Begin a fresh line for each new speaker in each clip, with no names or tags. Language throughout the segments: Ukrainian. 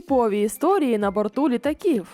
Типові історії на борту літаків.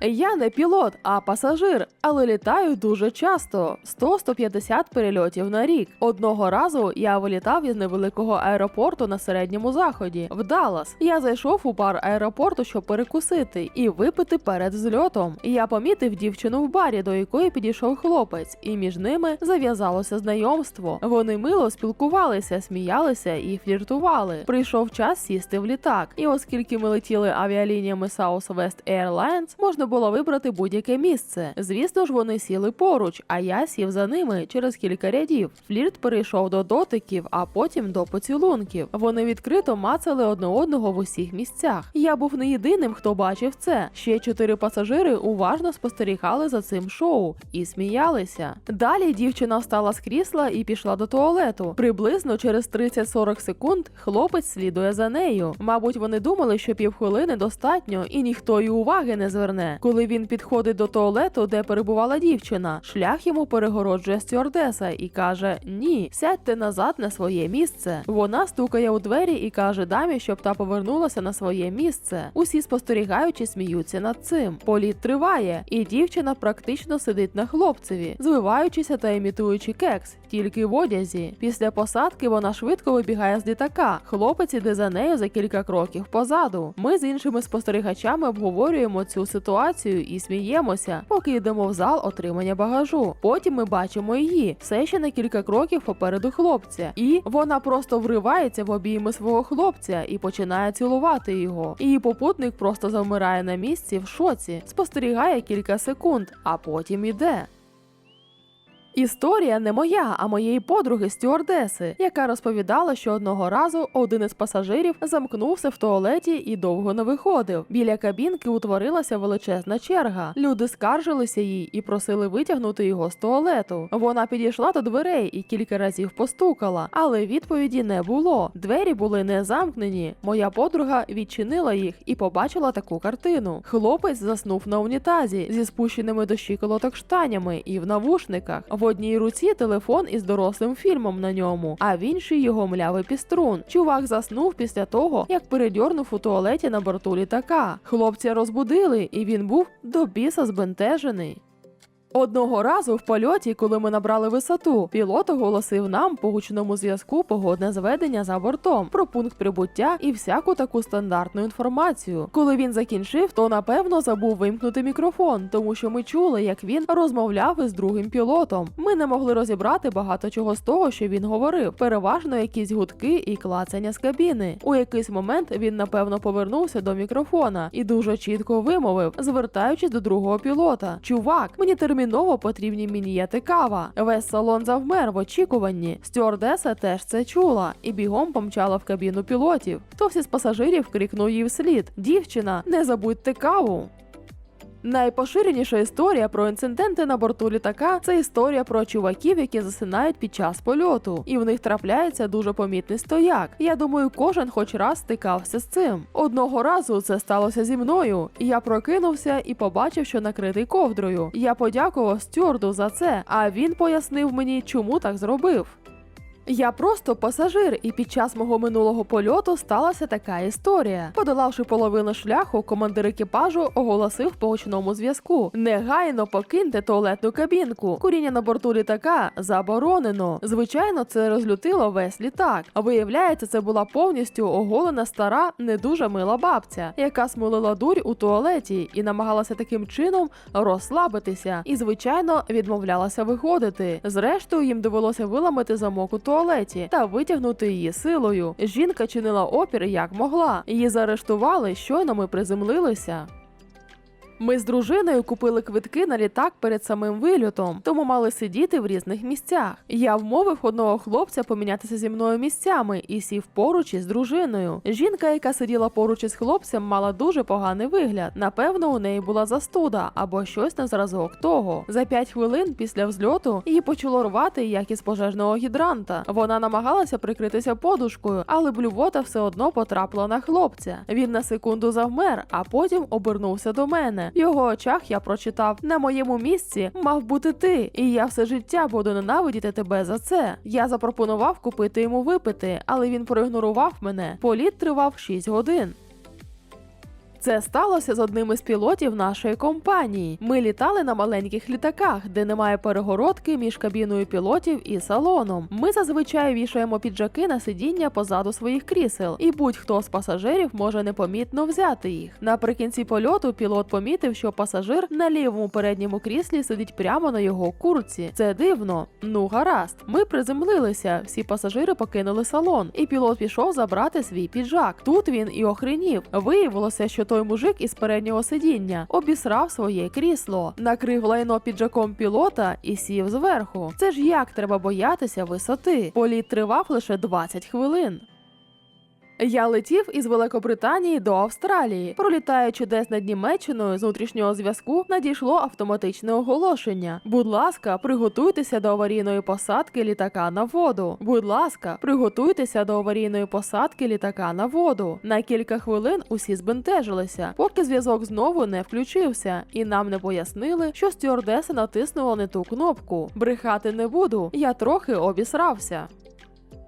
Я не пілот, а пасажир, але літаю дуже часто 100-150 перельотів на рік. Одного разу я вилітав із невеликого аеропорту на середньому заході в Даллас. Я зайшов у бар аеропорту, щоб перекусити і випити перед зльотом. Я помітив дівчину в барі, до якої підійшов хлопець, і між ними зав'язалося знайомство. Вони мило спілкувалися, сміялися і фліртували. Прийшов час сісти в літак. І оскільки ми летіли авіалініями Southwest Airlines, можна було вибрати будь-яке місце. Звісно ж, вони сіли поруч, а я сів за ними через кілька рядів. Флірт перейшов до дотиків, а потім до поцілунків. Вони відкрито мацали одне одного в усіх місцях. Я був не єдиним, хто бачив це. Ще чотири пасажири уважно спостерігали за цим шоу і сміялися. Далі дівчина встала з крісла і пішла до туалету. Приблизно через 30-40 секунд хлопець слідує за нею. Мабуть, вони думали, що півхвилини достатньо, і ніхто й уваги не зверне. Коли він підходить до туалету, де перебувала дівчина, шлях йому перегороджує стюардеса і каже: Ні, сядьте назад на своє місце. Вона стукає у двері і каже дамі, щоб та повернулася на своє місце. Усі спостерігаючи, сміються над цим. Політ триває, і дівчина практично сидить на хлопцеві, звиваючися та імітуючи кекс, тільки в одязі. Після посадки вона швидко вибігає з літака. Хлопець іде за нею за кілька кроків позаду. Ми з іншими спостерігачами обговорюємо цю ситуацію і сміємося, поки йдемо в зал отримання багажу. Потім ми бачимо її все ще на кілька кроків попереду хлопця, і вона просто вривається в обійми свого хлопця і починає цілувати його. Її попутник просто завмирає на місці в шоці, спостерігає кілька секунд, а потім іде. Історія не моя, а моєї подруги стюардеси, яка розповідала, що одного разу один із пасажирів замкнувся в туалеті і довго не виходив. Біля кабінки утворилася величезна черга. Люди скаржилися їй і просили витягнути його з туалету. Вона підійшла до дверей і кілька разів постукала, але відповіді не було. Двері були не замкнені. Моя подруга відчинила їх і побачила таку картину. Хлопець заснув на унітазі зі спущеними до щиколоток штанями і в навушниках. Одній руці телефон із дорослим фільмом на ньому, а в іншій його млявий піструн. Чувак заснув після того, як передьорнув у туалеті на борту літака. Хлопця розбудили, і він був до біса збентежений. Одного разу в польоті, коли ми набрали висоту, пілот оголосив нам по гучному зв'язку погодне зведення за бортом про пункт прибуття і всяку таку стандартну інформацію. Коли він закінчив, то напевно забув вимкнути мікрофон, тому що ми чули, як він розмовляв із другим пілотом. Ми не могли розібрати багато чого з того, що він говорив. Переважно якісь гудки і клацання з кабіни. У якийсь момент він напевно повернувся до мікрофона і дуже чітко вимовив, звертаючись до другого пілота: Чувак, мені терміново потрібні мінієти кава. Весь салон завмер в очікуванні. Стюардеса теж це чула і бігом помчала в кабіну пілотів. Хтось із пасажирів крикнув їй вслід: Дівчина, не забудьте каву. Найпоширеніша історія про інциденти на борту літака це історія про чуваків, які засинають під час польоту, і в них трапляється дуже помітний стояк. Я думаю, кожен хоч раз стикався з цим. Одного разу це сталося зі мною. Я прокинувся і побачив, що накритий ковдрою. Я подякував стюарду за це, а він пояснив мені, чому так зробив. Я просто пасажир, і під час мого минулого польоту сталася така історія. Подолавши половину шляху, командир екіпажу оголосив по гучному зв'язку: негайно покиньте туалетну кабінку. Куріння на борту літака заборонено. Звичайно, це розлютило весь літак. Виявляється, це була повністю оголена стара, не дуже мила бабця, яка смолила дурь у туалеті і намагалася таким чином розслабитися. І, звичайно, відмовлялася виходити. Зрештою, їм довелося виламати замок у туалеті та витягнути її силою. Жінка чинила опір як могла. Її заарештували, щойно ми приземлилися. Ми з дружиною купили квитки на літак перед самим вильотом, тому мали сидіти в різних місцях. Я вмовив одного хлопця помінятися зі мною місцями і сів поруч із дружиною. Жінка, яка сиділа поруч із хлопцем, мала дуже поганий вигляд. Напевно, у неї була застуда або щось на зразок того. За п'ять хвилин після взльоту її почало рвати як із пожежного гідранта. Вона намагалася прикритися подушкою, але блювота все одно потрапила на хлопця. Він на секунду завмер, а потім обернувся до мене. В його очах я прочитав: на моєму місці мав бути ти, і я все життя буду ненавидіти тебе за це. Я запропонував купити йому випити, але він проігнорував мене. Політ тривав 6 годин. Це сталося з одним із пілотів нашої компанії. Ми літали на маленьких літаках, де немає перегородки між кабіною пілотів і салоном. Ми зазвичай вішаємо піджаки на сидіння позаду своїх крісел, і будь-хто з пасажирів може непомітно взяти їх. Наприкінці польоту пілот помітив, що пасажир на лівому передньому кріслі сидить прямо на його курці. Це дивно. Ну гаразд. Ми приземлилися. Всі пасажири покинули салон, і пілот пішов забрати свій піджак. Тут він і охренів. Виявилося, що той мужик із переднього сидіння обісрав своє крісло, накрив лайно піджаком пілота і сів зверху. Це ж як треба боятися висоти. Політ тривав лише 20 хвилин. Я летів із Великобританії до Австралії. Пролітаючи десь над Німеччиною з внутрішнього зв'язку, надійшло автоматичне оголошення. Будь ласка, приготуйтеся до аварійної посадки літака на воду. Будь ласка, приготуйтеся до аварійної посадки літака на воду. На кілька хвилин усі збентежилися, поки зв'язок знову не включився, і нам не пояснили, що стюардеса натиснула не ту кнопку. Брехати не буду, я трохи обісрався.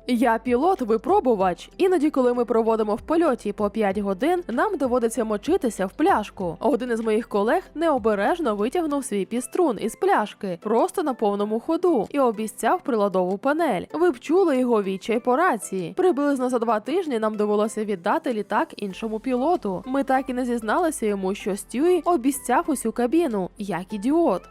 Я пілот-випробувач. Іноді, коли ми проводимо в польоті по 5 годин, нам доводиться мочитися в пляшку. Один із моїх колег необережно витягнув свій піструн із пляшки просто на повному ходу і обіцяв приладову панель. Ви б чули його відчай по рації. Приблизно за два тижні нам довелося віддати літак іншому пілоту. Ми так і не зізналися йому, що Стюї обіцяв усю кабіну, як ідіот.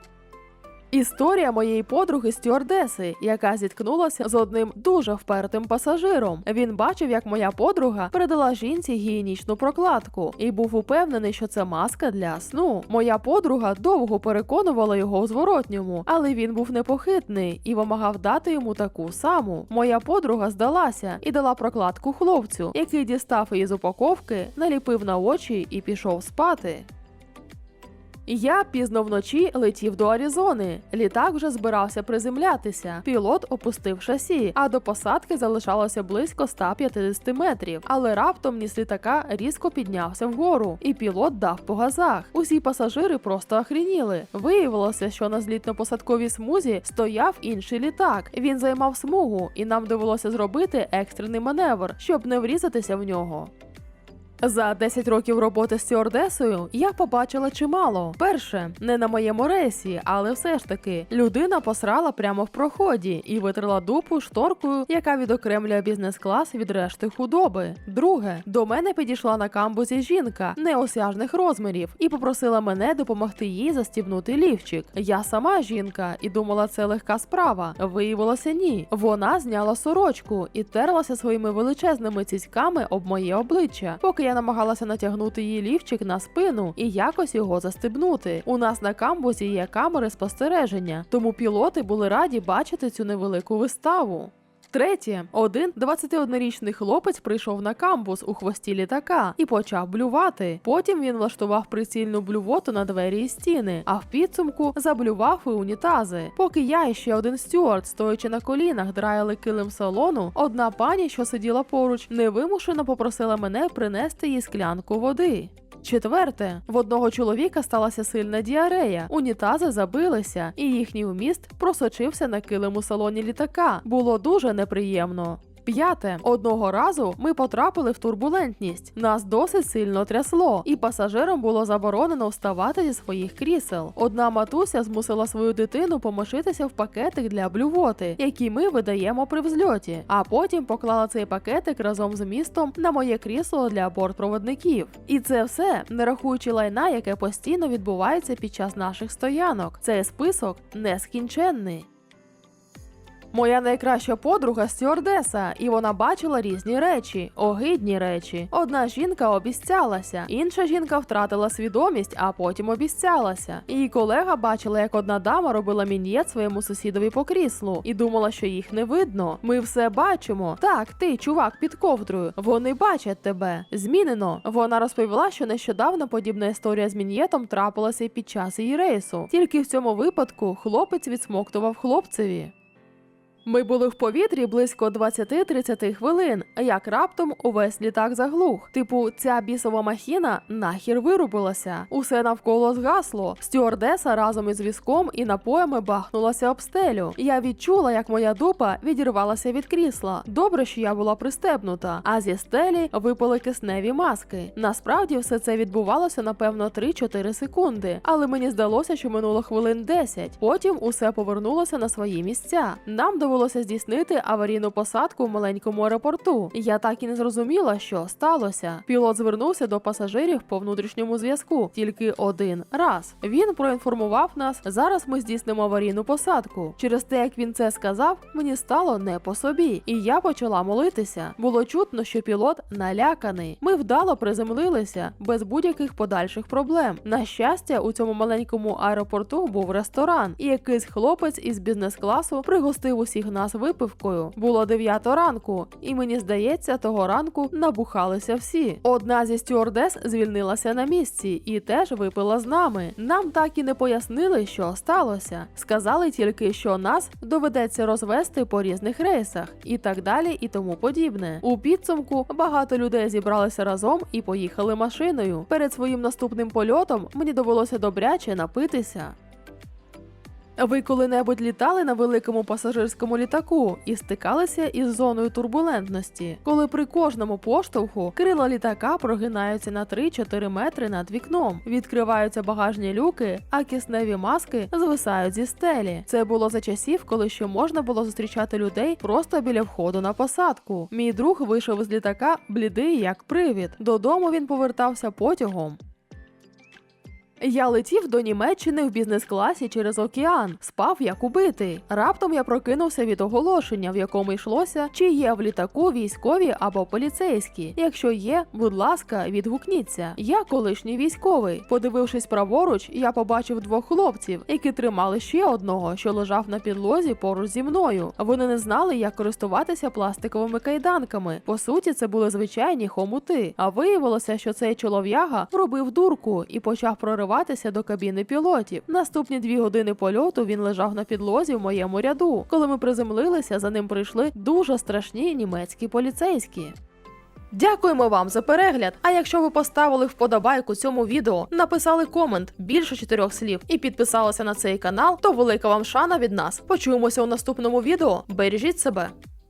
Історія моєї подруги стюардеси, яка зіткнулася з одним дуже впертим пасажиром. Він бачив, як моя подруга передала жінці гігієнічну прокладку, і був упевнений, що це маска для сну. Моя подруга довго переконувала його у зворотньому, але він був непохитний і вимагав дати йому таку саму. Моя подруга здалася і дала прокладку хлопцю, який дістав її з упаковки, наліпив на очі і пішов спати. Я пізно вночі летів до Аризони. Літак вже збирався приземлятися. Пілот опустив шасі, а до посадки залишалося близько 150 метрів. Але раптом ніс літака різко піднявся вгору, і пілот дав по газах. Усі пасажири просто охрініли. Виявилося, що на злітно-посадковій смузі стояв інший літак. Він займав смугу, і нам довелося зробити екстрений маневр, щоб не врізатися в нього. За 10 років роботи стюардесою я побачила чимало. Перше, не на моєму рейсі, але все ж таки людина посрала прямо в проході і витрила дупу шторкою, яка відокремлює бізнес-клас від решти худоби. Друге, до мене підійшла на камбузі жінка неосяжних розмірів і попросила мене допомогти їй застібнути лівчик. Я сама жінка і думала, це легка справа. Виявилося ні. Вона зняла сорочку і терлася своїми величезними цицьками об моє обличчя, поки я намагалася натягнути її лівчик на спину і якось його застебнути. У нас на камбузі є камери спостереження, тому пілоти були раді бачити цю невелику виставу. Третє, один 21-річний хлопець прийшов на камбус у хвості літака і почав блювати. Потім він влаштував прицільну блювоту на двері і стіни, а в підсумку заблював і унітази. Поки я і ще один стюард, стоячи на колінах, драяли килим салону, одна пані, що сиділа поруч, невимушено попросила мене принести їй склянку води. Четверте, в одного чоловіка сталася сильна діарея, унітази забилися, і їхній вміст просочився на килим у салоні літака. Було дуже неприємно. П'яте одного разу ми потрапили в турбулентність. Нас досить сильно трясло, і пасажирам було заборонено вставати зі своїх крісел. Одна матуся змусила свою дитину помочитися в пакетик для блювоти, який ми видаємо при взльоті. А потім поклала цей пакетик разом з містом на моє крісло для бортпроводників. І це все не рахуючи лайна, яке постійно відбувається під час наших стоянок. Цей список нескінченний. Моя найкраща подруга стюардеса, і вона бачила різні речі, огидні речі. Одна жінка обіцялася, інша жінка втратила свідомість, а потім обіцялася. Її колега бачила, як одна дама робила мін'єт своєму сусідові по кріслу і думала, що їх не видно. Ми все бачимо. Так, ти, чувак, під ковдрою. Вони бачать тебе. Змінено. Вона розповіла, що нещодавно подібна історія з мін'єтом трапилася і під час її рейсу. Тільки в цьому випадку хлопець відсмоктував хлопцеві. Ми були в повітрі близько 20-30 хвилин, як раптом увесь літак заглух. Типу, ця бісова махіна нахір вирубилася. Усе навколо згасло. Стюардеса разом із візком і напоями бахнулася об стелю. Я відчула, як моя дупа відірвалася від крісла. Добре, що я була пристебнута, а зі стелі випали кисневі маски. Насправді все це відбувалося напевно 3-4 секунди, але мені здалося, що минуло хвилин 10. Потім усе повернулося на свої місця. Нам довелося здійснити аварійну посадку в маленькому аеропорту. Я так і не зрозуміла, що сталося. Пілот звернувся до пасажирів по внутрішньому зв'язку тільки один раз. Він проінформував нас. Зараз ми здійснимо аварійну посадку. Через те, як він це сказав, мені стало не по собі, і я почала молитися. Було чутно, що пілот наляканий. Ми вдало приземлилися без будь-яких подальших проблем. На щастя, у цьому маленькому аеропорту був ресторан, і якийсь хлопець із бізнес-класу пригостив усіх нас випивкою. Було 9 ранку, і мені здається, того ранку набухалися всі. Одна зі стюардес звільнилася на місці і теж випила з нами. Нам так і не пояснили, що сталося. Сказали тільки, що нас доведеться розвести по різних рейсах, і так далі, і тому подібне. У підсумку багато людей зібралися разом і поїхали машиною. Перед своїм наступним польотом мені довелося добряче напитися. Ви коли-небудь літали на великому пасажирському літаку і стикалися із зоною турбулентності, коли при кожному поштовху крила літака прогинаються на 3-4 метри над вікном, відкриваються багажні люки, а кисневі маски звисають зі стелі. Це було за часів, коли ще можна було зустрічати людей просто біля входу на посадку. Мій друг вийшов із літака блідий як привід. Додому він повертався потягом. Я летів до Німеччини в бізнес-класі через океан, спав як убитий. Раптом я прокинувся від оголошення, в якому йшлося, чи є в літаку військові або поліцейські. Якщо є, будь ласка, відгукніться. Я колишній військовий. Подивившись праворуч, я побачив двох хлопців, які тримали ще одного, що лежав на підлозі поруч зі мною. Вони не знали, як користуватися пластиковими кайданками. По суті, це були звичайні хомути. А виявилося, що цей чолов'яга робив дурку і почав прориватися до кабіни пілотів. Наступні дві години польоту він лежав на підлозі в моєму ряду. Коли ми приземлилися, за ним прийшли дуже страшні німецькі поліцейські. Дякуємо вам за перегляд. А якщо ви поставили вподобайку цьому відео, написали комент більше чотирьох слів і підписалися на цей канал, то велика вам шана від нас. Почуємося у наступному відео. Бережіть себе.